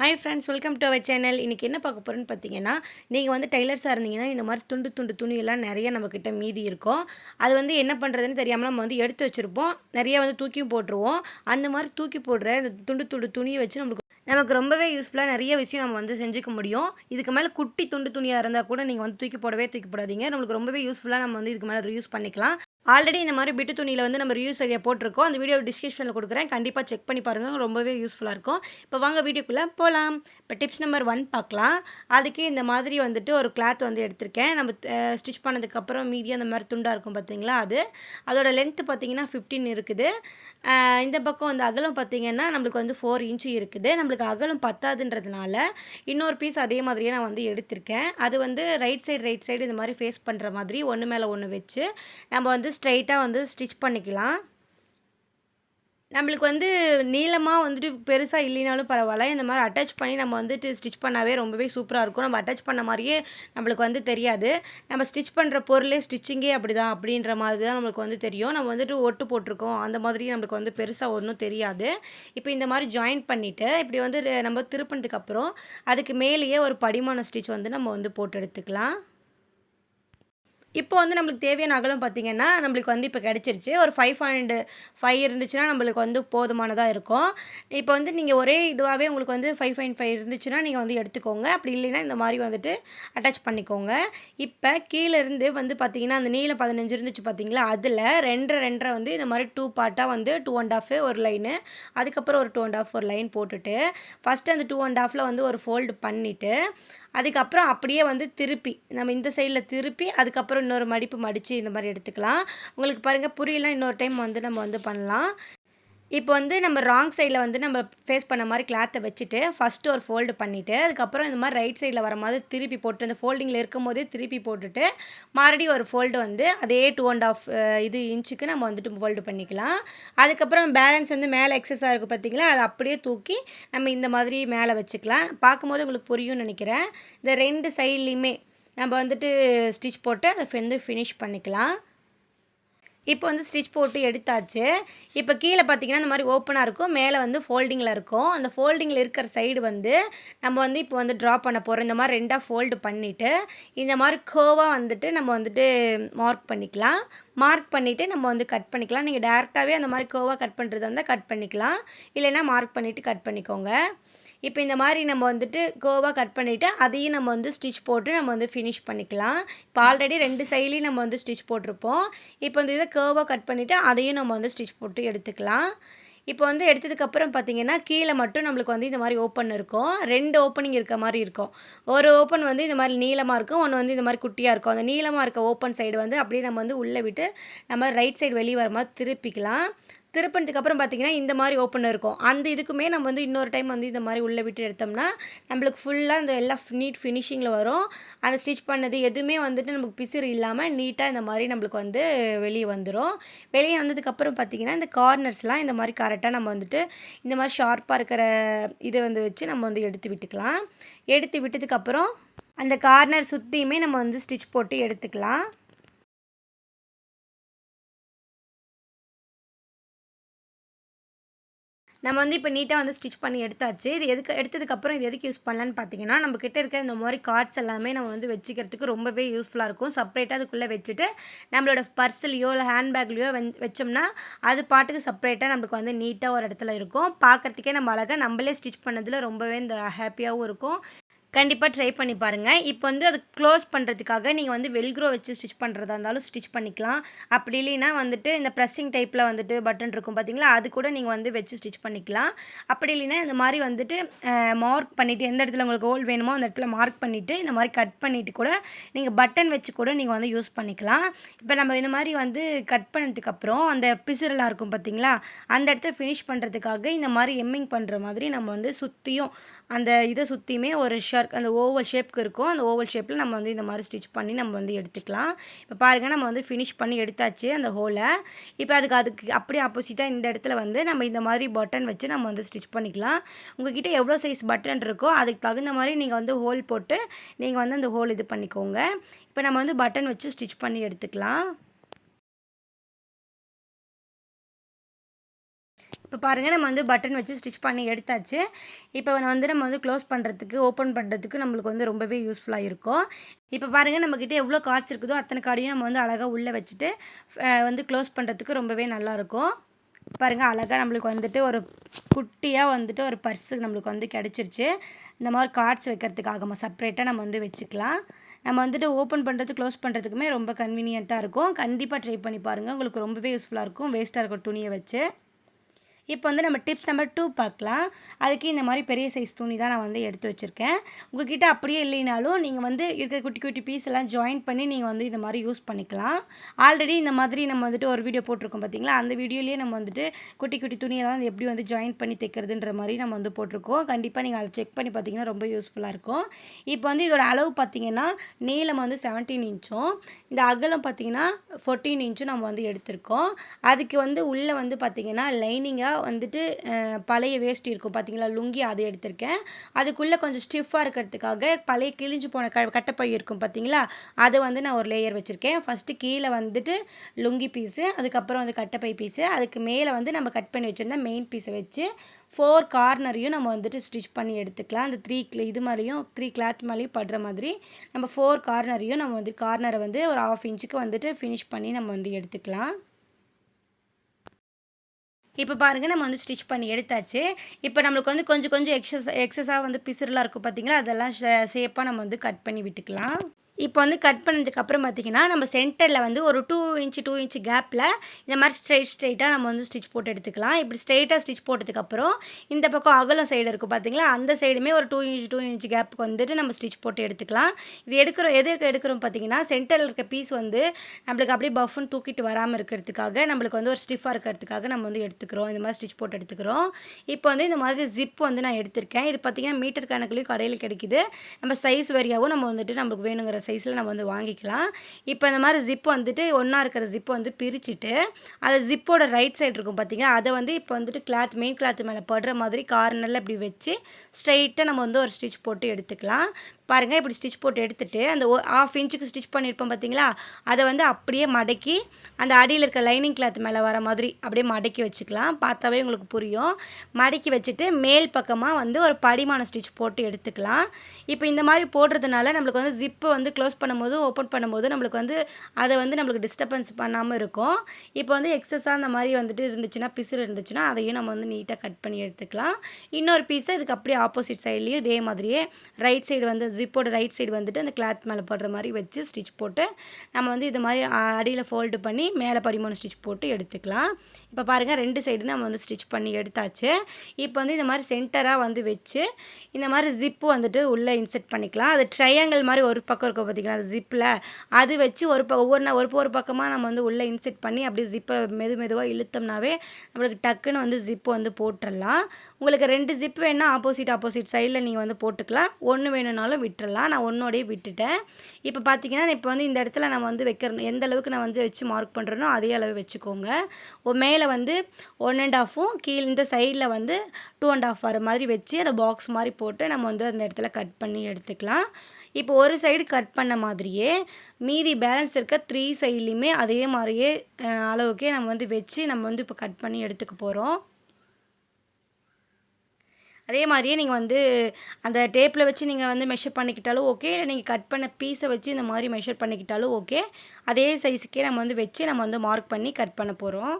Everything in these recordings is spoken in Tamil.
Hi friends welcome to our channel இன்றைக்கி என்ன பார்க்க போகிறோன்னு பார்த்தீங்கன்னா நீங்கள் வந்து டெய்லர்ஸாக இருந்தீங்கன்னா இந்த மாதிரி துண்டு துண்டு துணியெல்லாம் நிறைய நம்மக்கிட்ட மீதி இருக்கும். அது வந்து என்ன பண்ணுறதுன்னு தெரியாமல் நம்ம வந்து எடுத்து வச்சுருப்போம். நிறைய வந்து தூக்கியும் போட்டுருவோம். அந்த மாதிரி தூக்கி போடுற இந்த துண்டு துண்டு துணியை வச்சு நம்மளுக்கு நமக்கு ரொம்பவே யூஸ்ஃபுல்லாக நிறைய விஷயம் நம்ம வந்து செஞ்சுக்க முடியும். இதுக்கு மேலே குட்டி துண்டு துணியாக இருந்தால் கூட நீங்கள் வந்து தூக்கி போடவே தூக்கி போடாதீங்க. நம்மளுக்கு ரொம்பவே யூஸ்ஃபுல்லாக நம்ம வந்து இதுக்கு மேலே யூஸ் பண்ணிக்கலாம். ஆல்ரெடி இந்த மாதிரி பிட்டு துணியில் வந்து நம்ம ரிவ்யூஸ் ஏரியா போட்டிருக்கோம். அந்த வீடியோ டிஸ்கிரிப்ஷனில் கொடுக்குறேன். கண்டிப்பாக செக் பண்ணி பாருங்கள் ரொம்பவே யூஸ்ஃபுல்லாக இருக்கும். இப்போ வாங்க வீடியோக்குள்ளே போகலாம் இப்போ டிப்ஸ் நம்பர் ஒன் பார்க்கலாம். அதுக்கு இந்த மாதிரி வந்துட்டு ஒரு கிளாத் வந்து எடுத்திருக்கேன். நம்ம ஸ்டிச் பண்ணதுக்கப்புறம் மீதி அந்த மாதிரி துண்டாக இருக்கும் பார்த்தீங்களா அது? அதோட லென்த்து பார்த்தீங்கன்னா ஃபிஃப்டீன் இருக்குது. இந்த பக்கம் வந்து அகலம் பார்த்தீங்கன்னா நம்மளுக்கு வந்து ஃபோர் இன்ச்சு இருக்குது. நம்மளுக்கு அகலம் பத்தாதுன்றதுனால இன்னொரு பீஸ் அதே மாதிரியே நான் வந்து எடுத்திருக்கேன். அது வந்து ரைட் சைடு ரைட் சைடு இந்த மாதிரி ஃபேஸ் பண்ணுற மாதிரி ஒன்று மேலே ஒன்று வச்சு நம்ம வந்து ஸ்ட்ரைட்டாக வந்து ஸ்டிச் பண்ணிக்கலாம். நம்மளுக்கு வந்து நீளமாக வந்துட்டு பெருசாக இல்லைனாலும் பரவாயில்ல. இந்த மாதிரி அட்டாச் பண்ணி நம்ம வந்துட்டு ஸ்டிச் பண்ணாவே ரொம்பவே சூப்பராக இருக்கும். நம்ம அட்டாச் பண்ண மாதிரியே நம்மளுக்கு வந்து தெரியாது. நம்ம ஸ்டிச் பண்ணுற பொருளே ஸ்டிச்சிங்கே அப்படி தான் அப்படின்ற மாதிரி தான் நம்மளுக்கு வந்து தெரியும். நம்ம வந்துட்டு ஒட்டு போட்டிருக்கோம். அந்த மாதிரி நம்மளுக்கு வந்து பெருசாக ஒன்றும் தெரியாது. இப்போ இந்த மாதிரி ஜாயின் பண்ணிவிட்டு இப்படி வந்து நம்ம திருப்பினதுக்கப்புறம் அதுக்கு மேலேயே ஒரு படிமான ஸ்டிச் வந்து நம்ம வந்து போட்டு எடுத்துக்கலாம். இப்போ வந்து நம்மளுக்கு தேவையான அகலம் பார்த்திங்கன்னா நம்மளுக்கு வந்து இப்போ கிடச்சிருச்சு. ஒரு ஃபைவ் பாயிண்ட் ஃபைவ் இருந்துச்சுன்னா நம்மளுக்கு வந்து போதுமானதாக இருக்கும். இப்போ வந்து நீங்கள் ஒரே இதுவாகவே உங்களுக்கு வந்து ஃபைவ் பாயிண்ட் ஃபைவ் இருந்துச்சுன்னா நீங்கள் வந்து எடுத்துக்கோங்க. அப்படி இல்லைன்னா இந்த மாதிரி வந்துட்டு அட்டாச் பண்ணிக்கோங்க. இப்போ கீழே இருந்து வந்து பார்த்திங்கன்னா அந்த நீளம் பதினஞ்சு இருந்துச்சு பார்த்தீங்களா? அதில் ரெண்டரை ரெண்டரை வந்து இந்த மாதிரி டூ பார்ட்டாக வந்து டூ அண்ட் ஆஃப் ஒரு லைனு அதுக்கப்புறம் ஒரு டூ அண்ட் ஆஃப் ஒரு லைன் போட்டுட்டு ஃபஸ்ட்டு அந்த டூ அண்ட் ஆஃபில் வந்து ஒரு ஃபோல்டு பண்ணிவிட்டு அதுக்கப்புறம் அப்படியே வந்து திருப்பி நம்ம இந்த சைடில் திருப்பி அதுக்கப்புறம் இன்னொரு மடிப்பு மடித்து இந்த மாதிரி எடுத்துக்கலாம். உங்களுக்கு பாருங்கள் புரியலாம் இன்னொரு டைம் வந்து நம்ம வந்து பண்ணலாம். இப்போ வந்து நம்ம ராங் சைடில் வந்து நம்ம ஃபேஸ் பண்ண மாதிரி கிளாத்தை வச்சுட்டு ஃபஸ்ட்டு ஒரு ஃபோல்டு பண்ணிவிட்டு அதுக்கப்புறம் இந்த மாதிரி ரைட் சைடில் வர மாதிரி திருப்பி போட்டு அந்த ஃபோல்டிங்கில் இருக்கும் போதே திருப்பி போட்டுட்டு மறுபடியும் ஒரு ஃபோல்டு வந்து அதே டூ அண்ட் ஆஃப் இது இன்ச்சுக்கு நம்ம வந்துட்டு ஃபோல்டு பண்ணிக்கலாம். அதுக்கப்புறம் பேலன்ஸ் வந்து மேலே எக்ஸஸாக இருக்குது பார்த்தீங்களா அதை அப்படியே தூக்கி நம்ம இந்த மாதிரி மேலே வச்சுக்கலாம். பார்க்கும்போது உங்களுக்கு புரியும்னு நினைக்கிறேன். இந்த ரெண்டு சைட்லேயுமே நம்ம வந்துட்டு ஸ்டிச் போட்டு அதை வந்து ஃபினிஷ் பண்ணிக்கலாம். இப்போ வந்து ஸ்டிச் போட்டு எடுத்தாச்சு. இப்போ கீழே பார்த்தீங்கன்னா இந்த மாதிரி ஓப்பனாக இருக்கும். மேலே வந்து ஃபோல்டிங்கில் இருக்கும். அந்த ஃபோல்டிங்கில் இருக்கிற சைடு வந்து நம்ம வந்து இப்போ வந்து ட்ரா பண்ண போகிறோம் இந்த மாதிரி ரெண்டாக ஃபோல்டு பண்ணிவிட்டு இந்த மாதிரி கேர்வாக வந்துட்டு நம்ம வந்துட்டு மார்க் பண்ணிக்கலாம். மார்க் பண்ணிவிட்டு நம்ம வந்து கட் பண்ணிக்கலாம். நீங்கள் டேரெக்டாகவே அந்த மாதிரி கேர்வாக கட் பண்ணுறதா இருந்தால் கட் பண்ணிக்கலாம். இல்லைன்னா மார்க் பண்ணிவிட்டு கட் பண்ணிக்கோங்க. இப்போ இந்த மாதிரி நம்ம வந்துட்டு கோவாக கட் பண்ணிவிட்டு அதையும் நம்ம வந்து ஸ்டிச் போட்டு நம்ம வந்து ஃபினிஷ் பண்ணிக்கலாம். இப்போ ஆல்ரெடி ரெண்டு சைட்லேயும் நம்ம வந்து ஸ்டிச் போட்டிருப்போம். இப்போ வந்து இதை கேர்வாக கட் பண்ணிவிட்டு அதையும் நம்ம வந்து ஸ்டிச் போட்டு எடுத்துக்கலாம். இப்போ வந்து எடுத்ததுக்கப்புறம் பார்த்தீங்கன்னா கீழே மட்டும் நம்மளுக்கு வந்து இந்த மாதிரி ஓப்பன் இருக்கும். ரெண்டு ஓப்பனிங் இருக்க மாதிரி இருக்கும். ஒரு ஓப்பன் வந்து இந்த மாதிரி நீளமாக இருக்கும் ஒன்று வந்து இந்த மாதிரி குட்டியாக இருக்கும். அந்த நீளமாக இருக்க ஓப்பன் சைடு வந்து அப்படியே நம்ம வந்து உள்ளே விட்டு நம்ம ரைட் சைடு வெளியே வர மாதிரி திருப்பிக்கலாம். திருப்பினதுக்கு அப்புறம் பார்த்தீங்கன்னா இந்த மாதிரி ஓப்பன் இருக்கும். அந்த இதுக்குமே நம்ம வந்து இன்னொரு டைம் வந்து இந்த மாதிரி உள்ளே விட்டு எடுத்தோம்னா நம்மளுக்கு ஃபுல்லாக இந்த எல்லாம் நீட் ஃபினிஷிங்கில் வரும். அந்த ஸ்டிச் பண்ணது எதுவுமே வந்துட்டு நமக்கு பிசிறு இல்லாமல் நீட்டாக இந்த மாதிரி நம்மளுக்கு வந்து வெளியே வந்துடும் வெளியே வந்ததுக்கப்புறம் பார்த்தீங்கன்னா இந்த கார்னர்ஸ்லாம் இந்த மாதிரி கரெக்டாக நம்ம வந்துட்டு இந்த மாதிரி ஷார்ப்பாக இருக்கிற இதை வந்து வச்சு நம்ம வந்து எடுத்து விட்டுக்கலாம். எடுத்து விட்டதுக்கப்புறம் அந்த கார்னர் சுற்றியுமே நம்ம வந்து ஸ்டிச் போட்டு எடுத்துக்கலாம். நம்ம வந்து இப்போ நீட்டாக வந்து ஸ்டிச் பண்ணி எடுத்தாச்சு. இது எதுக்கு எடுத்ததுக்கப்புறம் இது எதுக்கு யூஸ் பண்ணலான்னு பார்த்தீங்கன்னா நம்ம கிட்ட இருக்கிற இந்த மாதிரி கார்ட்ஸ் எல்லாமே நம்ம வந்து வச்சுக்கிறதுக்கு ரொம்பவே யூஸ்ஃபுல்லாக இருக்கும். செப்பரேட்டாக அதுக்குள்ளே வச்சுட்டு நம்மளோட பர்ஸ்லையோ இல்லை ஹேண்ட்பேக்லேயோ வச்சோம்னா அது பாட்டுக்கு செப்பரேட்டாக நம்மளுக்கு வந்து நீட்டாக ஒரு இடத்துல இருக்கும். பார்க்குறதுக்கே நம்ம அழகாக நம்மளே ஸ்டிச் பண்ணதில் ரொம்பவே இந்த ஹாப்பியாகவும் இருக்கும். கண்டிப்பாக ட்ரை பண்ணி பாருங்கள் இப்போ வந்து அது க்ளோஸ் பண்ணுறதுக்காக நீங்கள் வந்து வெல்க்ரோ வச்சு ஸ்டிச் பண்ணுறதா இருந்தாலும் ஸ்டிச் பண்ணிக்கலாம். அப்படி இல்லைன்னா வந்துட்டு இந்த ப்ரெஸ்ஸிங் டைப்பில் வந்துட்டு பட்டன் இருக்கும் பார்த்தீங்களா அது கூட நீங்கள் வந்து வச்சு ஸ்டிச் பண்ணிக்கலாம். அப்படி இல்லைன்னா இந்த மாதிரி வந்துட்டு மார்க் பண்ணிவிட்டு எந்த இடத்துல உங்களுக்கு ஹோல் வேணுமோ அந்த இடத்துல மார்க் பண்ணிவிட்டு இந்த மாதிரி கட் பண்ணிவிட்டு கூட நீங்கள் பட்டன் வச்சு கூட நீங்கள் வந்து யூஸ் பண்ணிக்கலாம். இப்போ நம்ம இந்த மாதிரி வந்து கட் பண்ணதுக்கப்புறம் அந்த பிசுரெலாம் இருக்கும் பார்த்தீங்களா அந்த இடத்த ஃபினிஷ் பண்ணுறதுக்காக இந்த மாதிரி எம்மிங் பண்ணுற மாதிரி நம்ம வந்து சுற்றியும் அந்த இதை சுற்றியுமே ஒரு ஷர்க் அந்த ஓவல் ஷேப்க்கு இருக்கும். அந்த ஓவல் ஷேப்பில் நம்ம வந்து இந்த மாதிரி ஸ்டிச் பண்ணி நம்ம வந்து எடுத்துக்கலாம். இப்போ பாருங்கள் நம்ம வந்து ஃபினிஷ் பண்ணி எடுத்தாச்சு அந்த ஹோலை இப்போ அதுக்கு அதுக்கு அப்படியே ஆப்போசிட்டாக இந்த இடத்துல வந்து நம்ம இந்த மாதிரி பட்டன் வச்சு நம்ம வந்து ஸ்டிச் பண்ணிக்கலாம். உங்ககிட்ட எவ்வளோ சைஸ் பட்டன் இருக்கோ அதுக்கு தகுந்த மாதிரி நீங்கள் வந்து ஹோல் போட்டு நீங்கள் வந்து அந்த ஹோல் இது பண்ணிக்கோங்க. இப்போ நம்ம வந்து பட்டன் வச்சு ஸ்டிச் பண்ணி எடுத்துக்கலாம். இப்போ பாருங்கள் நம்ம வந்து பட்டன் வச்சு ஸ்டிச் பண்ணி எடுத்தாச்சு. இப்போ வந்து நம்ம வந்து க்ளோஸ் பண்ணுறதுக்கு ஓப்பன் பண்ணுறதுக்கு நம்மளுக்கு வந்து ரொம்பவே யூஸ்ஃபுல்லாக இருக்கும். இப்போ பாருங்கள் நம்மக்கிட்ட எவ்வளோ கார்ட்ஸ் இருக்குதோ அத்தனை கார்டையும் நம்ம வந்து அழகாக உள்ளே வச்சுட்டு வந்து க்ளோஸ் பண்ணுறதுக்கு ரொம்பவே நல்லாயிருக்கும் பாருங்கள் அழகாக நம்மளுக்கு வந்துட்டு ஒரு குட்டியாக வந்துட்டு ஒரு பர்ஸு நம்மளுக்கு வந்து கிடச்சிருச்சு. இந்த மாதிரி கார்ட்ஸ் வைக்கிறதுக்காக செப்பரேட்டாக நம்ம வந்து வச்சுக்கலாம். நம்ம வந்துட்டு ஓப்பன் பண்ணுறது க்ளோஸ் பண்ணுறதுக்குமே ரொம்ப கன்வீனியண்ட்டாக இருக்கும். கண்டிப்பாக ட்ரை பண்ணி பாருங்கள் உங்களுக்கு ரொம்பவே யூஸ்ஃபுல்லாக இருக்கும். வேஸ்ட்டாக இருக்கிற துணியை வச்சு. இப்போ வந்து நம்ம டிப்ஸ் நம்பர் டூ பார்க்கலாம். அதுக்கு இந்த மாதிரி பெரிய சைஸ் துணி தான் நான் வந்து எடுத்து வச்சுருக்கேன். உங்ககிட்ட அப்படியே இல்லைனாலும் நீங்கள் வந்து இருக்கிற குட்டி குட்டி பீஸ் எல்லாம் ஜாயின் பண்ணி நீங்கள் வந்து இந்த மாதிரி யூஸ் பண்ணிக்கலாம். ஆல்ரெடி இந்த மாதிரி நம்ம வந்துட்டு ஒரு வீடியோ போட்டிருக்கோம் பார்த்தீங்களா அந்த வீடியோலேயே நம்ம வந்துட்டு குட்டி குட்டி துணியெல்லாம் எப்படி வந்து ஜாயின் பண்ணி தைக்கிறதுன்ற மாதிரி நம்ம வந்து போட்டிருக்கோம். கண்டிப்பாக நீங்கள் அதை செக் பண்ணி பார்த்தீங்கன்னா ரொம்ப யூஸ்ஃபுல்லாக இருக்கும். இப்போ வந்து இதோட அளவு பார்த்தீங்கன்னா நீளம் வந்து செவன்டீன் இன்ச்சும் இந்த அகலம் பார்த்தீங்கன்னா ஃபோர்டீன் இன்ச்சும் நம்ம வந்து எடுத்திருக்கோம். அதுக்கு வந்து உள்ளே வந்து பார்த்திங்கன்னா லைனிங்காக வந்துட்டு பழைய வேஷ்டி இருக்கும். பார்த்தீங்களா லுங்கி அதை எடுத்திருக்கேன். அதுக்குள்ளே கொஞ்சம் ஸ்டிஃபாக இருக்கிறதுக்காக பழைய கிழிஞ்சு போன க கட்டப்பை இருக்கும் பார்த்தீங்களா அதை வந்து நான் ஒரு லேயர் வச்சுருக்கேன். ஃபஸ்ட்டு கீழே வந்துட்டு லுங்கி பீஸு அதுக்கப்புறம் வந்து கட்டப்பை பீஸு அதுக்கு மேலே வந்து நம்ம கட் பண்ணி வச்சுருந்தா மெயின் பீஸை வச்சு ஃபோர் கார்னரையும் நம்ம வந்துட்டு ஸ்டிச் பண்ணி எடுத்துக்கலாம். அந்த த்ரீ இது மாதிரியும் த்ரீ கிளாத் மேலேயும் படுற மாதிரி நம்ம ஃபோர் கார்னரையும் நம்ம வந்து கார்னரை வந்து ஒரு ஆஃப் இன்ச்சுக்கு வந்துட்டு ஃபினிஷ் பண்ணி நம்ம வந்து எடுத்துக்கலாம். இப்போ பாருங்கள் நம்ம வந்து ஸ்டிச் பண்ணி எடுத்தாச்சு. இப்போ நம்மளுக்கு வந்து கொஞ்சம் கொஞ்சம் எக்ஸஸ் எக்ஸஸாக வந்து பிசுறுலாம் இருக்கும் பார்த்தீங்களா அதெல்லாம் ஷேப்பாக நம்ம வந்து கட் பண்ணி விட்டுக்கலாம். இப்போ வந்து கட் பண்ணதுக்கப்புறம் பார்த்திங்கன்னா நம்ம சென்டரில் வந்து ஒரு டூ இன்ச்சு டூ இன்ச்சு கேப்பில் இந்த மாதிரி ஸ்ட்ரெயிட் ஸ்ட்ரெயிட்டாக நம்ம வந்து ஸ்டிச் போட்டு எடுத்துக்கலாம். இப்படி ஸ்ட்ரெயிட்டாக ஸ்டிச் போட்டதுக்கப்புறம் இந்த பக்கம் அகலம் சைடு இருக்கும் பார்த்தீங்களா அந்த சைடுமே ஒரு டூ இன்ச் டூ இன்ச் கேப்புக்கு வந்துட்டு நம்ம ஸ்டிச் போட்டு எடுத்துக்கலாம். இது எடுக்கிறோம் எதுக்கு எடுக்கிறோம் பார்த்தீங்கன்னா சென்டரில் இருக்க பீஸ் வந்து நம்மளுக்கு அப்படியே பஃப்னு தூக்கிட்டு வராமல் இருக்கிறதுக்காக நம்மளுக்கு வந்து ஒரு ஸ்டிஃபாக இருக்கிறதுக்காக நம்ம வந்து எடுத்துக்கிறோம். இந்த மாதிரி ஸ்டிச் போட்டு எடுத்துக்கிறோம். இப்போ வந்து இந்த மாதிரி ஜிப் வந்து நான் எடுத்திருக்கேன். இது பார்த்திங்கன்னா மீட்டர் கணக்குலேயும் கடையில் கிடைக்குது. நம்ம சைஸ் வரியாகவும் நம்ம வந்துட்டு நம்மளுக்கு வேணுங்கிற சைஸில் நம்ம வந்து வாங்கிக்கலாம். இப்போ இந்த மாதிரி ஜிப் வந்துட்டு ஒன்றா இருக்கிற ஜிப்பை வந்து பிரிச்சுட்டு அது ஜிப்போட ரைட் சைடு இருக்கும் பார்த்தீங்க அதை வந்து இப்போ வந்துட்டு கிளாத் மெயின் கிளாத் மேலே படுற மாதிரி கார்னரில் இப்படி வச்சு ஸ்ட்ரைட்டாக நம்ம வந்து ஒரு ஸ்டிச் போட்டு எடுத்துக்கலாம். பாருங்கள் இப்படி ஸ்டிச் போட்டு எடுத்துகிட்டு அந்த ஆஃப் இன்ச்சுக்கு ஸ்டிச் பண்ணியிருப்போம் பார்த்தீங்களா அதை வந்து அப்படியே மடக்கி அந்த அடியில் இருக்க லைனிங் கிளாத் மேலே வர மாதிரி அப்படியே மடக்கி வச்சுக்கலாம். பார்த்தாவே உங்களுக்கு புரியும். மடக்கி வச்சுட்டு மேல் பக்கமாக வந்து ஒரு படிமான ஸ்டிச் போட்டு எடுத்துக்கலாம். இப்போ இந்த மாதிரி போடுறதுனால நம்மளுக்கு வந்து ஜிப்பை வந்து க்ளோஸ் பண்ணும்போது ஓப்பன் பண்ணும்போது நம்மளுக்கு வந்து அதை வந்து நம்மளுக்கு டிஸ்டர்பன்ஸ் பண்ணாமல் இருக்கும். இப்போ வந்து எக்ஸஸாக அந்த மாதிரி வந்துட்டு இருந்துச்சுன்னா பிசுறு இருந்துச்சுன்னா அதையும் நம்ம வந்து நீட்டாக கட் பண்ணி எடுத்துக்கலாம். இன்னொரு பீஸை இதுக்கு அப்படியே ஆப்போசிட் சைட்லேயும் இதே மாதிரியே ரைட் சைடு வந்து ஜிப்போட ரைட் சைடு வந்துட்டு அந்த கிளாத் மேலே போடுற மாதிரி வச்சு ஸ்டிச் போட்டு நம்ம வந்து இது மாதிரி அடியில் ஃபோல்டு பண்ணி மேலே படிமான ஸ்டிச் போட்டு எடுத்துக்கலாம். இப்போ பாருங்கள் ரெண்டு சைடு நம்ம வந்து ஸ்டிச் பண்ணி எடுத்தாச்சு. இப்போ வந்து இந்த மாதிரி சென்டராக வந்து வச்சு இந்த மாதிரி ஜிப்பு வந்துட்டு உள்ளே இன்செர்ட் பண்ணிக்கலாம். அது ட்ரையாங்கிள் மாதிரி ஒரு பக்கம் இருக்கும் பார்த்திங்களா அது ஜிப்பில் அது வச்சு ஒரு ப ஒவ்வொரு ஒரு ஒரு பக்கமாக நம்ம வந்து உள்ளே இன்செர்ட் பண்ணி அப்படியே ஜிப்பை மெது மெதுவாக இழுத்தோம்னாவே நம்மளுக்கு டக்குன்னு வந்து ஜிப்பு வந்து போட்டுடலாம் உங்களுக்கு ரெண்டு ஜிப் வேணால் ஆப்போசிட் ஆப்போசிட் சைடில் நீங்கள் வந்து போட்டுக்கலாம். ஒன்று வேணும்னாலும் விட்டுறலாம். நான் ஒன்றோடையே விட்டுட்டேன். இப்போ பார்த்தீங்கன்னா இப்போ வந்து இந்த இடத்துல நம்ம வந்து வைக்கிறோம் எந்த அளவுக்கு நான் வந்து வச்சு மார்க் பண்ணுறேனோ அதே அளவு வச்சுக்கோங்க. மேலே வந்து ஒன் அண்ட் ஆஃபும் கீழே இந்த சைடில் வந்து டூ அண்ட் ஆஃப் வர மாதிரி வச்சு அதை பாக்ஸ் மாதிரி போட்டு நம்ம வந்து அந்த இடத்துல கட் பண்ணி எடுத்துக்கலாம். இப்போ ஒரு சைடு கட் பண்ண மாதிரியே மீதி பேலன்ஸ் இருக்க த்ரீ சைட்லேயுமே அதே மாதிரியே அளவுக்கே நம்ம வந்து வச்சு நம்ம வந்து இப்போ கட் பண்ணி எடுத்துக்க போகிறோம் அதே மாதிரியே நீங்கள் வந்து அந்த டேப்பில் வச்சு நீங்கள் வந்து மெஷர் பண்ணிக்கிட்டாலும் ஓகே இல்லை நீங்கள் கட் பண்ண பீஸை வச்சு இந்த மாதிரி மெஷர் பண்ணிக்கிட்டாலும் ஓகே அதே சைஸுக்கே நம்ம வந்து வச்சு நம்ம வந்து மார்க் பண்ணி கட் பண்ண போகிறோம்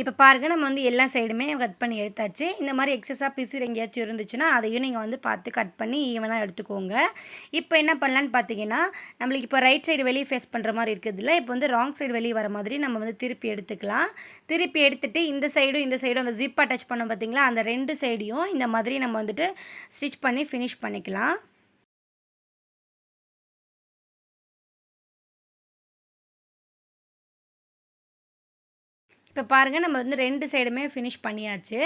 இப்போ பாருங்கள் நம்ம வந்து எல்லா சைடுமே கட் பண்ணி எடுத்தாச்சு. இந்த மாதிரி எக்ஸஸாக பிசுறு எங்கேயாச்சும் இருந்துச்சுன்னா அதையும் நீங்கள் வந்து பார்த்து கட் பண்ணி ஈவனாக எடுத்துக்கோங்க. இப்போ என்ன பண்ணலான்னு பார்த்தீங்கன்னா நம்மளுக்கு இப்போ ரைட் சைடு வெளியே ஃபேஸ் பண்ணுற மாதிரி இருக்குதுல்ல இப்போ வந்து ராங் சைடு வெளியே வர மாதிரி நம்ம வந்து திருப்பி எடுத்துக்கலாம். திருப்பி எடுத்துகிட்டு இந்த சைடும் இந்த சைடும் அந்த ஜிப் அட்டாச் பண்ணோம் பார்த்தீங்களா அந்த ரெண்டு சைடையும் இந்த மாதிரி நம்ம வந்துட்டு ஸ்டிச் பண்ணி ஃபினிஷ் பண்ணிக்கலாம். இப்போ பாருங்கள் நம்ம வந்து ரெண்டு சைடுமே ஃபினிஷ் பண்ணியாச்சு.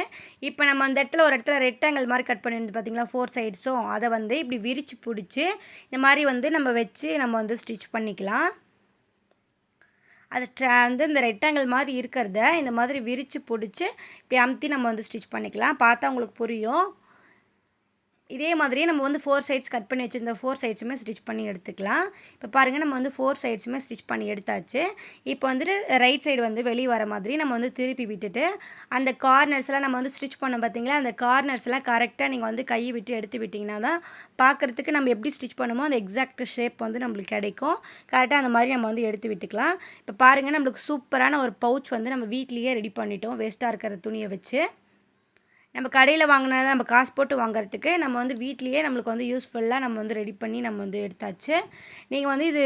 இப்போ நம்ம அந்த இடத்துல ஒரு இடத்துல ரெக்டாங்கிள் மாதிரி கட் பண்ணியிருந்து பார்த்தீங்களா ஃபோர் சைட்ஸும் அதை வந்து இப்படி விரித்து பிடிச்சி இந்த மாதிரி வந்து நம்ம வச்சு நம்ம வந்து ஸ்டிச் பண்ணிக்கலாம். அது வந்து இந்த ரெக்டாங்கிள் மாதிரி இருக்கிறத இந்த மாதிரி விரித்து பிடிச்சி இப்படி அமுத்தி நம்ம வந்து ஸ்டிச் பண்ணிக்கலாம். பார்த்தா உங்களுக்கு புரியும். இதே மாதிரியே நம்ம வந்து ஃபோர் சைட்ஸ் கட் பண்ணி வச்சுருந்த ஃபோர் சைட்ஸுமே ஸ்டிச் பண்ணி எடுத்துக்கலாம். இப்போ பாருங்கள் நம்ம வந்து ஃபோர் சைட்ஸுமே ஸ்டிச் பண்ணி எடுத்தாச்சு. இப்போ வந்துட்டு ரைட் சைடு வந்து வெளியே வர மாதிரி நம்ம வந்து திருப்பி விட்டுட்டு அந்த கார்னர்ஸ்லாம் நம்ம வந்து ஸ்டிச் பண்ணோம் பார்த்தீங்களா அந்த கார்னர்ஸ்லாம் கரெக்டாக நீங்கள் வந்து கையை விட்டு எடுத்து விட்டிங்கன்னா தான் பார்க்குறதுக்கு நம்ம எப்படி ஸ்டிச் பண்ணுமோ அந்த எக்ஸாக்ட் ஷேப் வந்து நம்மளுக்கு கிடைக்கும். கரெக்டாக அந்த மாதிரி நம்ம வந்து எடுத்து விட்டுக்கலாம். இப்போ பாருங்கள் நம்மளுக்கு சூப்பரான ஒரு பவுச் வந்து நம்ம வீட்லேயே ரெடி பண்ணிட்டோம் வேஸ்ட்டாக இருக்கிற துணியை வச்சு. நம்ம கடையில் வாங்கினா நம்ம காசு போட்டு வாங்குறதுக்கு நம்ம வந்து வீட்லேயே நம்மளுக்கு வந்து யூஸ்ஃபுல்லாக நம்ம வந்து ரெடி பண்ணி நம்ம வந்து எடுத்தாச்சு. நீங்கள் வந்து இது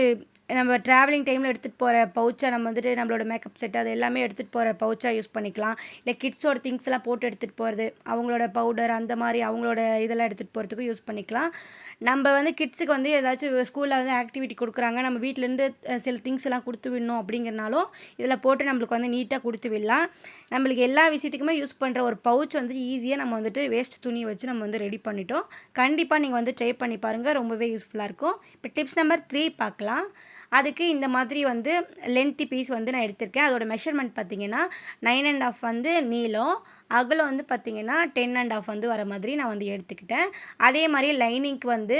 நம்ம ட்ராவலிங் டைமில் எடுத்துகிட்டு போகிற பவுச்சாக நம்ம வந்துட்டு நம்மளோட மேக்கப் செட் அது எல்லாமே எடுத்துகிட்டு போகிற பவுச்சாக யூஸ் பண்ணிக்கலாம். இல்லை கிட்ஸோட திங்ஸ் எல்லாம் போட்டு எடுத்துகிட்டு போகிறது அவங்களோட பவுடர் அந்த மாதிரி அவங்களோட இதெல்லாம் எடுத்துகிட்டு போகிறதுக்கும் யூஸ் பண்ணிக்கலாம். நம்ம வந்து கிட்ஸுக்கு வந்து ஏதாச்சும் ஸ்கூலில் வந்து ஆக்டிவிட்டி கொடுக்குறாங்க நம்ம வீட்டிலேருந்து சில திங்ஸ் எல்லாம் கொடுத்து விடணும் அப்படிங்கிறனாலும் இதில் போட்டு நம்மளுக்கு வந்து நீட்டாக கொடுத்து விடலாம். நம்மளுக்கு எல்லா விஷயத்துக்குமே யூஸ் பண்ணுற ஒரு பவுச் வந்து ஈஸியாக நம்ம வந்துட்டு வேஸ்ட் துணியை வச்சு நம்ம வந்து ரெடி பண்ணிட்டோம். கண்டிப்பாக நீங்கள் வந்து ட்ரை பண்ணி பாருங்கள் ரொம்பவே யூஸ்ஃபுல்லாக இருக்கும். இப்போ டிப்ஸ் நம்பர் த்ரீ பார்க்கலாம். அதுக்கு இந்த மாதிரி வந்து லென்த்தி பீஸ் வந்து நான் எடுத்திருக்கேன். அதோட மெஷர்மெண்ட் பார்த்தீங்கன்னா நைன் அண்ட் ஆஃப் வந்து நீளம் அகலம் வந்து பார்த்திங்கன்னா டென் அண்ட் ஆஃப் வந்து வர மாதிரி நான் வந்து எடுத்துக்கிட்டேன். அதே மாதிரி லைனிங்க்கு வந்து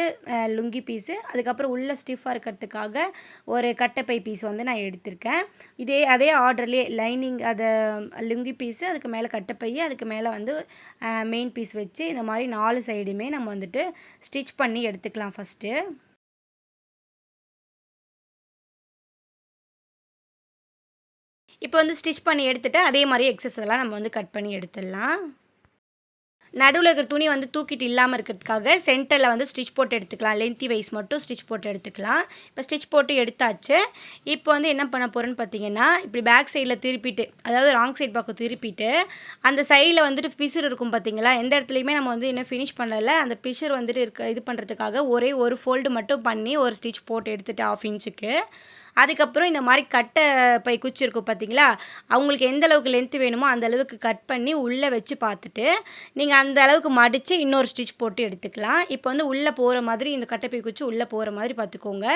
லுங்கி பீஸு அதுக்கப்புறம் உள்ள ஸ்டிஃபாக இருக்கிறதுக்காக ஒரு கட்டைப்பை பீஸ் வந்து நான் எடுத்திருக்கேன். இதே அதே ஆர்டர்லேயே லைனிங் அதை லுங்கி பீஸு அதுக்கு மேலே கட்டைப்பை அதுக்கு மேலே வந்து மெயின் பீஸ் வச்சு இந்த மாதிரி நாலு சைடுமே நம்ம வந்துட்டு ஸ்டிச் பண்ணி எடுத்துக்கலாம் ஃபஸ்ட்டு இப்போ வந்து ஸ்டிச் பண்ணி எடுத்துகிட்டு அதே மாதிரி எக்ஸஸ் எல்லாம் நம்ம வந்து கட் பண்ணி எடுத்துடலாம். நடுவில் இருக்கிற துணி வந்து தூக்கிட்டு இல்லாமல் இருக்கிறதுக்காக சென்டரில் வந்து ஸ்டிச் போட்டு எடுத்துக்கலாம். லென்த்தி வைஸ் மட்டும் ஸ்டிச் போட்டு எடுத்துக்கலாம். இப்போ ஸ்டிச் போட்டு எடுத்தாச்சு. இப்போ வந்து என்ன பண்ண போகிறேன்னு பார்த்தீங்கன்னா இப்படி பேக் சைடில் திருப்பிட்டு அதாவது ராங் சைட் பக்கம் திருப்பிட்டு அந்த சைடில் வந்துட்டு பிசுறு இருக்கும் பார்த்தீங்களா? எந்த இடத்துலையுமே நம்ம வந்து இன்னும் ஃபினிஷ் பண்ணலை. அந்த பிசுறு வந்துட்டு இருக்க இது பண்ணுறதுக்காக ஒரே ஒரு ஃபோல்டு மட்டும் பண்ணி ஒரு ஸ்டிச் போட்டு எடுத்துகிட்டு ஆஃப் இன்ச்சுக்கு அதுக்கப்புறம் இந்த மாதிரி கட்டை பை குச்சி இருக்கும் பார்த்தீங்களா? அவங்களுக்கு எந்த அளவுக்கு லென்த்து வேணுமோ அந்த அளவுக்கு கட் பண்ணி உள்ளே வச்சு பார்த்துட்டு நீங்கள் அந்த அளவுக்கு மடித்து இன்னொரு ஸ்டிச் போட்டு எடுத்துக்கலாம். இப்போ வந்து உள்ளே போகிற மாதிரி இந்த கட்டைப்பை குச்சி உள்ளே போகிற மாதிரி பார்த்துக்கோங்க.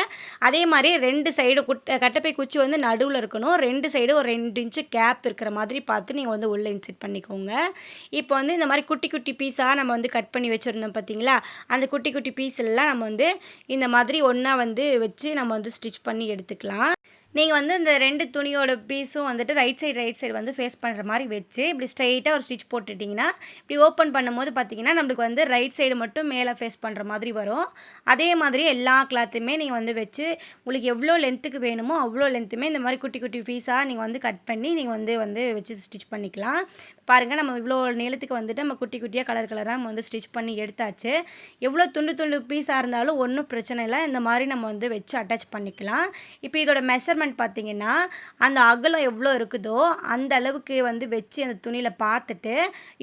அதே மாதிரி ரெண்டு சைடு குட் கட்டைப்பை குச்சி வந்து நடுவில் இருக்கணும். ரெண்டு சைடு ஒரு ரெண்டு இன்ச்சு கேப் இருக்கிற மாதிரி பார்த்து நீங்கள் வந்து உள்ளே இன்செட் பண்ணிக்கோங்க. இப்போ வந்து இந்த மாதிரி குட்டி குட்டி பீஸாக நம்ம வந்து கட் பண்ணி வச்சுருந்தோம் பார்த்தீங்களா? அந்த குட்டி குட்டி பீஸ் எல்லாம் நம்ம வந்து இந்த மாதிரி ஒன்றா வந்து வச்சு நம்ம வந்து ஸ்டிச் பண்ணி எடுத்துக்கலாம். நீங்கள் வந்து இந்த ரெண்டு துணியோட பீஸும் வந்துட்டு ரைட் சைடு ரைட் சைடு வந்து ஃபேஸ் பண்ணுற மாதிரி வச்சு இப்படி ஸ்ட்ரைட்டாக ஒரு ஸ்டிச் போட்டுட்டிங்கன்னா இப்படி ஓப்பன் பண்ணும்போது பார்த்தீங்கன்னா நம்மளுக்கு வந்து ரைட் சைடு மட்டும் மேலே ஃபேஸ் பண்ணுற மாதிரி வரும். அதே மாதிரி எல்லா கிளாத்துமே நீங்கள் வந்து வச்சு உங்களுக்கு எவ்வளோ லென்த்துக்கு வேணுமோ அவ்வளோ லென்த்துமே இந்த மாதிரி குட்டி குட்டி பீஸாக நீங்கள் வந்து கட் பண்ணி நீங்கள் வந்து வந்து வச்சு ஸ்டிச் பண்ணிக்கலாம். பாருங்கள் நம்ம இவ்வளோ நீளத்துக்கு வந்துட்டு நம்ம குட்டி குட்டியாக கலர் கலராக நம்ம வந்து ஸ்டிச் பண்ணி எடுத்தாச்சு. எவ்வளோ துண்டு துண்டு பீஸாக இருந்தாலும் ஒன்றும் பிரச்சனை இல்லை. இந்த மாதிரி நம்ம வந்து வச்சு அட்டாச் பண்ணிக்கலாம். இப்போ இதோட மெஷர்மெண்ட் பார்த்திங்கன்னா அந்த அகலம் எவ்வளோ இருக்குதோ அந்த அளவுக்கு வந்து வச்சு அந்த துணியில் பார்த்துட்டு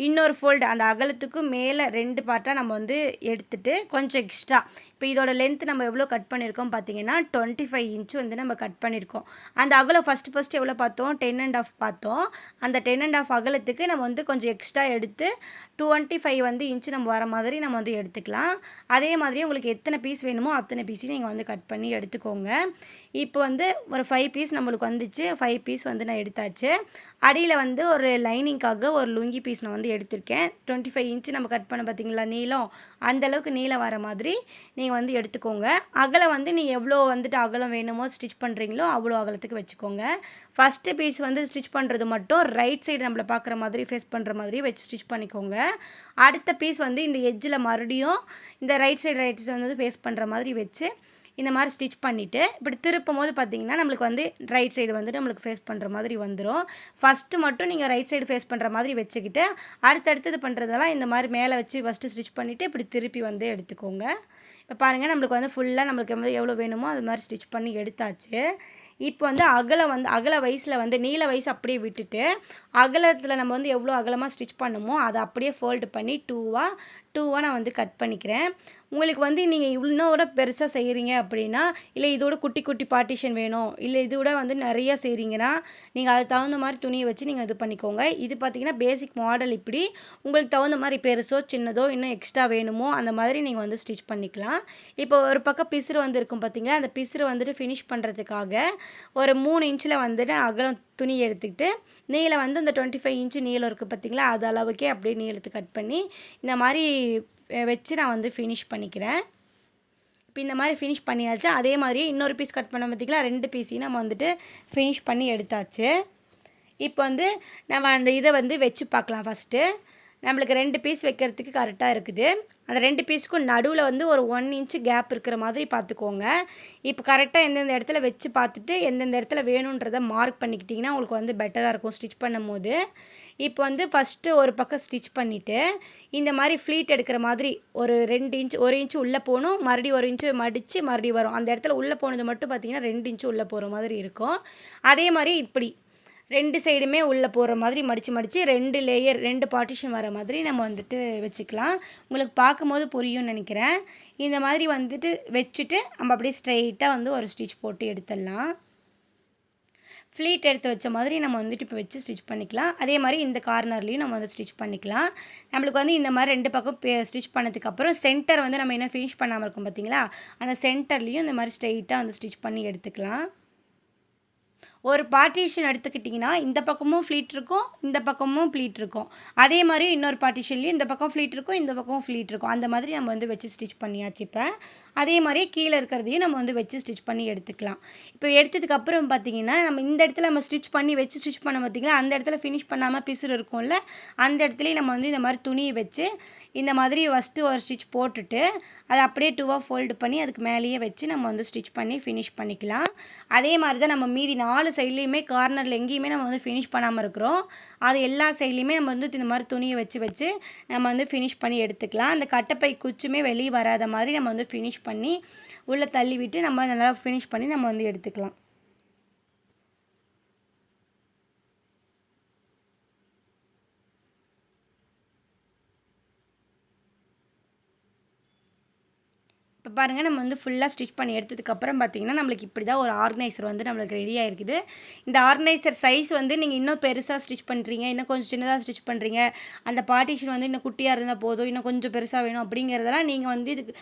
இன்னொரு ஃபோல்டு அந்த அகலத்துக்கு மேலே ரெண்டு பார்ட்டாக நம்ம வந்து எடுத்துகிட்டு கொஞ்சம் எக்ஸ்ட்ரா இப்போ இதோட லென்த் நம்ம எவ்வளோ கட் பண்ணியிருக்கோம் பார்த்தீங்கன்னா டுவெண்ட்டி ஃபைவ் இன்ச் வந்து நம்ம கட் பண்ணியிருக்கோம். அந்த அகலம் ஃபஸ்ட்டு ஃபஸ்ட்டு எவ்வளோ பார்த்தோம்? டென் அண்ட் ஆஃப் பார்த்தோம். அந்த டென் அண்ட் ஆஃப் அகலத்துக்கு நம்ம வந்து கொஞ்சம் எக்ஸ்ட்ரா எடுத்து டுவெண்ட்டி ஃபைவ் வந்து இன்ச்சு நம்ம வர மாதிரி நம்ம வந்து எடுத்துக்கலாம். அதே மாதிரி உங்களுக்கு எத்தனை பீஸ் வேணுமோ அத்தனை பீஸையும் நீங்கள் வந்து கட் பண்ணி எடுத்துக்கோங்க. இப்போ வந்து ஒரு ஃபைவ் பீஸ் நம்மளுக்கு வந்துச்சு. ஃபைவ் பீஸ் வந்து நான் எடுத்தாச்சு. அடியில் வந்து ஒரு லைனிங்காக ஒரு லுங்கி பீஸ் நான் வந்து எடுத்திருக்கேன். டுவெண்ட்டி ஃபைவ் இன்ச்சு நம்ம கட் பண்ண பார்த்தீங்களா நீளம். அந்தளவுக்கு நீளம் வர மாதிரி நீங்கள் வந்து எடுத்துக்கோங்க. அகலம் வந்து நீ எவ்வளோ வந்துட்டு அகலம் வேணுமோ ஸ்டிச் பண்ணுறீங்களோ அவ்வளோ அகலத்துக்கு வச்சுக்கோங்க. ஃபஸ்ட்டு பீஸ் வந்து ஸ்டிச் பண்ணுறது மட்டும் ரைட் சைடு நம்மளை பார்க்குற மாதிரி ஃபேஸ் பண்ணுற மாதிரி வச்சு ஸ்டிச் பண்ணிக்கோங்க. அடுத்த பீஸ் வந்து இந்த எஜ்ஜில் மறுபடியும் இந்த ரைட் சைடு ரைட் சைடு வந்து ஃபேஸ் பண்ணுற மாதிரி வச்சு இந்த மாதிரி ஸ்டிச் பண்ணிவிட்டு இப்படி திருப்பும் போது பார்த்தீங்கன்னா நம்மளுக்கு வந்து ரைட் சைடு வந்துட்டு நம்மளுக்கு ஃபேஸ் பண்ணுற மாதிரி வந்துடும் ஃபஸ்ட்டு மட்டும் நீங்கள் ரைட் சைடு ஃபேஸ் பண்ணுற மாதிரி வச்சுக்கிட்டு அடுத்தடுத்தது பண்ணுறதெல்லாம் இந்த மாதிரி மேலே வச்சு ஃபஸ்ட்டு ஸ்டிச் பண்ணிவிட்டு இப்படி திருப்பி வந்து எடுத்துக்கோங்க. இப்போ பாருங்கள் நம்மளுக்கு வந்து ஃபுல்லாக நம்மளுக்கு வந்து எவ்வளோ வேணுமோ அது மாதிரி ஸ்டிச் பண்ணி எடுத்தாச்சு. இப்போ வந்து அகல வந்து அகல வயசில் வந்து நீல வயசு அப்படியே விட்டுட்டு அகலத்தில் நம்ம வந்து எவ்வளோ அகலமாக ஸ்டிச் பண்ணுமோ அதை அப்படியே ஃபோல்டு பண்ணி டூவாக டூவாக நான் வந்து கட் பண்ணிக்கிறேன். உங்களுக்கு வந்து நீங்கள் இன்னோட பெருசாக செய்கிறீங்க அப்படின்னா இல்லை இதோட குட்டி குட்டி பார்ட்டிஷன் வேணும் இல்லை இதோட வந்து நிறையா செய்கிறீங்கன்னா நீங்கள் அதுக்கு தகுந்த மாதிரி துணியை வச்சு நீங்கள் இது பண்ணிக்கோங்க. இது பார்த்திங்கன்னா பேசிக் மாடல் இப்படி. உங்களுக்கு தகுந்த மாதிரி பெருசோ சின்னதோ இன்னும் எக்ஸ்ட்ரா வேணுமோ அந்த மாதிரி நீங்கள் வந்து ஸ்டிச் பண்ணிக்கலாம். இப்போ ஒரு பக்கம் பிசுறு வந்து இருக்கும் பார்த்தீங்களா அந்த பிசுறு வந்துட்டு ஃபினிஷ் பண்ணுறதுக்காக ஒரு மூணு இன்ச்சில் வந்துட்டு அகலம் துணி எடுத்துக்கிட்டு நீளம் வந்து இந்த டுவெண்ட்டி ஃபைவ் இன்ச்சு நீளம் இருக்குது பார்த்திங்களா அது அளவுக்கே அப்படியே நீளத்து கட் பண்ணி இந்த மாதிரி வச்சு நான் வந்து ஃபினிஷ் பண்ணிக்கிறேன். இப்போ இந்த மாதிரி ஃபினிஷ் பண்ணியாச்சு. அதே மாதிரி இன்னொரு பீஸ் கட் பண்ண பார்த்திங்களா ரெண்டு பீஸையும் நம்ம வந்துட்டு ஃபினிஷ் பண்ணி எடுத்தாச்சு. இப்போ வந்து நம்ம அந்த இதை வந்து வச்சு பார்க்கலாம் ஃபஸ்ட்டு நம்மளுக்கு ரெண்டு பீஸ் வைக்கிறதுக்கு கரெக்டாக இருக்குது. அந்த ரெண்டு பீஸுக்கும் நடுவில் வந்து ஒரு ஒன் இன்ச்சு கேப் இருக்கிற மாதிரி பார்த்துக்கோங்க. இப்போ கரெக்டாக எந்தெந்த இடத்துல வச்சு பார்த்துட்டு எந்தெந்த இடத்துல வேணுன்றதை மார்க் பண்ணிக்கிட்டிங்கன்னா உங்களுக்கு வந்து பெட்டராக இருக்கும் ஸ்டிச் பண்ணும் போது இப்போ வந்து ஃபஸ்ட்டு ஒரு பக்கம் ஸ்டிச் பண்ணிவிட்டு இந்த மாதிரி ஃப்ளீட் எடுக்கிற மாதிரி ஒரு ரெண்டு இன்ச் ஒரு இன்ச்சு உள்ளே போகணும் மறுபடியும் ஒரு இன்ச்சு மடித்து மறுபடியும் வரும். அந்த இடத்துல உள்ளே போனது மட்டும் பார்த்திங்கன்னா ரெண்டு இன்ச்சு உள்ளே போகிற மாதிரி இருக்கும். அதே மாதிரி இப்படி ரெண்டு சைடுமே உள்ளே போகிற மாதிரி மடித்து மடித்து ரெண்டு லேயர் ரெண்டு பார்ட்டிஷன் வர மாதிரி நம்ம வந்துட்டு வச்சுக்கலாம். உங்களுக்கு பார்க்கும்போது புரியும்னு நினைக்கிறேன். இந்த மாதிரி வந்துட்டு வச்சுட்டு நம்ம அப்படியே ஸ்ட்ரைட்டாக வந்து ஒரு ஸ்டிச் போட்டு எடுத்துடலாம். ஃப்ளீட் எடுத்து வச்ச மாதிரி நம்ம வந்துட்டு இப்போ வச்சு ஸ்டிச் பண்ணிக்கலாம். அதே மாதிரி இந்த கார்னர்லேயும் நம்ம வந்து ஸ்டிச் பண்ணிக்கலாம். நம்மளுக்கு வந்து இந்த மாதிரி ரெண்டு பக்கம் ஸ்டிச் பண்ணதுக்கப்புறம் சென்டர் வந்து நம்ம என்ன ஃபினிஷ் பண்ணாமல் இருக்கும் பார்த்தீங்களா அந்த சென்டர்லேயும் இந்த மாதிரி ஸ்ட்ரைட்டாக வந்து ஸ்டிச் பண்ணி எடுத்துக்கலாம். ஒரு பார்ட்டிஷன் எடுத்துக்கிட்டிங்கன்னா இந்த பக்கமும் ஃப்ளீட் இருக்கும் இந்த பக்கமும் ஃப்ளீட் இருக்கும். அதே மாதிரி இன்னொரு பார்ட்டிஷன்லேயும் இந்த பக்கம் ஃப்ளீட் இருக்கும் இந்த பக்கம் ஃப்ளீட் இருக்கும். அந்த மாதிரி நம்ம வந்து வச்சு ஸ்டிச் பண்ணியாச்சு இப்போ. அதே மாதிரி கீழே இருக்கிறதையும் நம்ம வந்து வச்சு ஸ்டிச் பண்ணி எடுத்துக்கலாம். இப்போ எடுத்ததுக்கப்புறம் பார்த்தீங்கன்னா நம்ம இந்த இடத்துல நம்ம ஸ்டிச் பண்ணி வச்சு ஸ்டிச் பண்ண பார்த்திங்களா அந்த இடத்துல ஃபினிஷ் பண்ணாமல் பிசுறு இருக்கும்ல அந்த இடத்துலையும் நம்ம வந்து இந்த மாதிரி துணியை வச்சு இந்த மாதிரி ஃபஸ்ட்டு ஒரு ஸ்டிச் போட்டுட்டு அதை அப்படியே டூவாக ஃபோல்டு பண்ணி அதுக்கு மேலேயே வச்சு நம்ம வந்து ஸ்டிச் பண்ணி ஃபினிஷ் பண்ணிக்கலாம். அதே மாதிரி தான் நம்ம மீதி நாலு சைட்லேயுமே கார்னரில் எங்கேயுமே நம்ம வந்து ஃபினிஷ் பண்ணாமல் இருக்கிறோம். அது எல்லா சைட்லேயுமே நம்ம வந்து இந்த மாதிரி துணியை வச்சு வச்சு நம்ம வந்து ஃபினிஷ் பண்ணி எடுத்துக்கலாம். அந்த கட்டப்பை குச்சுமே வெளியே வராத மாதிரி நம்ம வந்து ஃபினிஷ் பண்ணி உள்ளே தள்ளி விட்டு நம்ம நல்லா ஃபினிஷ் பண்ணி நம்ம வந்து எடுத்துக்கலாம். பாருங்கள் நம்ம வந்து ஃபுல்லாக ஸ்டிச் பண்ணி எடுத்ததுக்கப்புறம் பார்த்திங்கன்னா நம்மளுக்கு இப்படி தான் ஒரு ஆர்கனைசர் வந்து நம்மளுக்கு ரெடி ஆகிருக்குது இந்த ஆர்கனைசர் சைஸ் வந்து நீங்கள் இன்னும் பெருசாக ஸ்டிச் பண்ணுறீங்க இன்னும் கொஞ்சம் சின்னதாக ஸ்டிச் பண்ணுறீங்க அந்த பார்ட்டிஷன் வந்து இன்னும் குட்டியாக இருந்தால் போதும் இன்னும் கொஞ்சம் பெருசாக வேணும் அப்படிங்கிறதெல்லாம் நீங்கள் வந்து இதுக்கு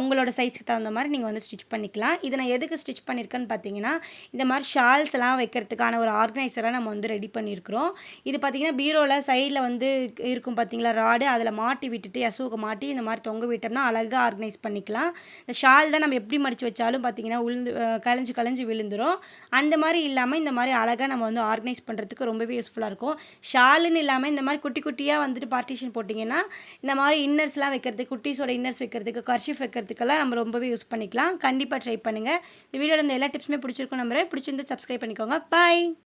உங்களோட சைஸ்க்கு தகுந்த மாதிரி நீங்கள் வந்து ஸ்டிச் பண்ணிக்கலாம். இதை நான் எதுக்கு ஸ்டிச் பண்ணியிருக்கேன்னு பார்த்தீங்கன்னா இந்த மாதிரி ஷால்ஸ் எல்லாம் வைக்கிறதுக்கான ஒரு ஆர்கனைசராக நம்ம வந்து ரெடி பண்ணியிருக்கிறோம் இது பார்த்திங்கன்னா பீரோவில் சைடில் வந்து இருக்கும் பார்த்தீங்களா ராடு அதில் மாட்டி விட்டுட்டு யசூக மாட்டி இந்த மாதிரி தொங்க விட்டோம்னா அழகாக ஆர்கனைஸ் பண்ணிக்கலாம். இந்த ஷால் தான் நம்ம எப்படி மடித்து வச்சாலும் பார்த்திங்கன்னா உளுந்து கலைஞ்சு கலைஞ்சு விழுந்துடும் அந்த மாதிரி இல்லாமல் இந்த மாதிரி அழகாக நம்ம வந்து ஆர்கனைஸ் பண்ணுறதுக்கு ரொம்பவே யூஸ்ஃபுல்லாக இருக்கும். ஷாலுன்னு இல்லாமல் இந்த மாதிரி குட்டி குட்டியாக வந்துட்டு பார்ட்டிஷன் போட்டிங்கன்னா இந்த மாதிரி இன்னர்ஸ்லாம் வைக்கிறதுக்கு குட்டீஸோட இன்னர்ஸ் வைக்கிறதுக்கு கர்ஷிஃப் வைக்கிறதுக்கெல்லாம் நம்ம ரொம்பவே யூஸ் பண்ணிக்கலாம். கண்டிப்பாக ட்ரை பண்ணுங்கள் இந்த வீடியோவில் இந்த எல்லா டிப்ஸுமே பிடிச்சிருக்கும் நம்புறேன். பிடிச்சிருந்து சப்ஸ்கிரைப் பண்ணிக்கோங்க. பாய்